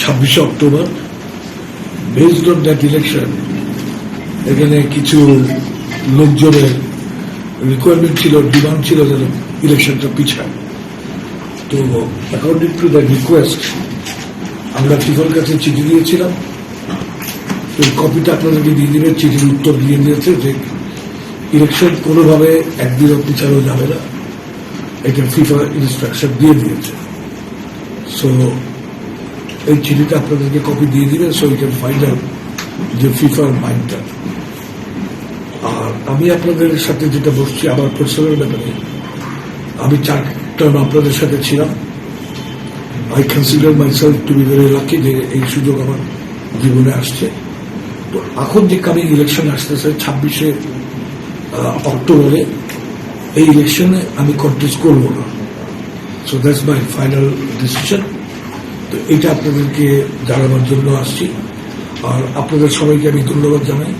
ছাব্বিশে October. Based on that election এখানে কিছু লোকজনের রিকোয়ারমেন্ট ছিল ডিমান্ড ছিল যেন ইলেকশনটা পিছায়। তো অ্যাকর্ডিং টু দ্য রিকোয়েস্ট আমরা ফিফার কাছে চিঠি দিয়েছিলাম। এই কপিটা আপনাদেরকে দিয়ে দিবে, চিঠির উত্তর দিয়ে দিয়েছে যে ইলেকশন কোনোভাবে একদিনও পিছানো যাবে না। এটা ফিফা ইনস্ট্রাকশন দিয়ে দিয়েছে। সো এই চিঠিটা আপনাদেরকে কপি দিয়ে দিবে so you can find out যে ফিফার মাইন্ডটা আর আমি আপনাদের সাথে যেটা বসছি, আমার পার্সোনাল ব্যাপারে, আমি চার টার্ম আপনাদের সাথে ছিলাম। I consider myself to be very lucky যে এই সুযোগ আমার জীবনে আসছে। তো এখন যে কামিং ইলেকশন আসতেছে, ছাব্বিশে অক্টোবরে, এই ইলেকশনে আমি কন্টেস্ট করব না। So that's my final decision তো এটা আপনাদেরকে জানানোর জন্য আসছি। আর আপনাদের সবাইকে আমি ধন্যবাদ জানাই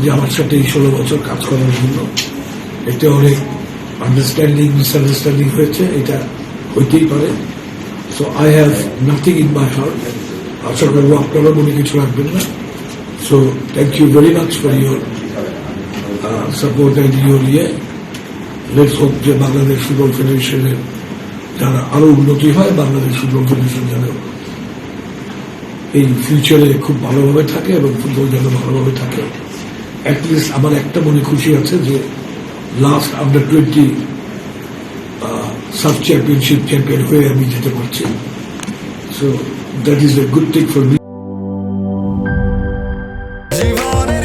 যে আমার সাথে এই ষোলো বছর কাজ করার জন্য। এতে অনেক আন্ডারস্ট্যান্ডিং মিসআন্ডারস্ট্যান্ডিং হয়েছে, এটা হইতেই পারে। So I have nothing in my heart আশা করব আপনারা মনে কিছু রাখবেন না। So thank you very much for your support and your ইয়ে। লেটস হোপ যে বাংলাদেশ ফুটবল ফেডারেশনের যারা আরও উন্নতি হয়, বাংলাদেশ ফুটবল ফেডারেশন যেন এই ফিউচারে খুব ভালোভাবে থাকে এবং ফুটবল যেন ভালোভাবে থাকে। অ্যাটলিস্ট আমার একটা মনে খুশি আছে যে last under twenty SAFF championship champion হয়ে আমি যেতে পারছি। So that is a good thing for me জীবনের